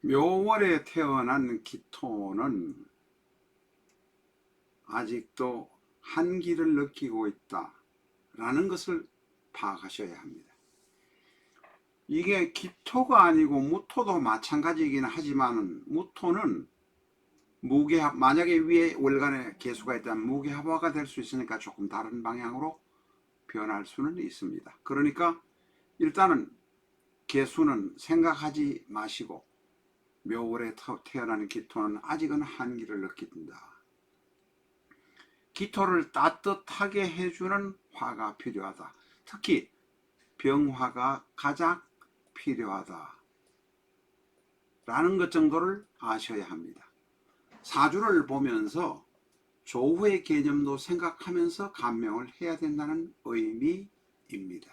묘월에 태어난 기토는 아직도 한기를 느끼고 있다 라는 것을 파악하셔야 합니다. 이게 기토가 아니고 무토도 마찬가지이긴 하지만 무토는 무게합 만약에 위에 월간에 개수가 있다면 무게합화가 될 수 있으니까 조금 다른 방향으로 변할 수는 있습니다. 그러니까 일단은 개수는 생각하지 마시고 묘월에 터- 태어난 기토는 아직은 한기를 느낀다. 기토를 따뜻하게 해주는 화가 필요하다. 특히 병화가 가장 필요하다. 라는 것 정도를 아셔야 합니다. 사주를 보면서 조후의 개념도 생각하면서 감명을 해야 된다는 의미입니다.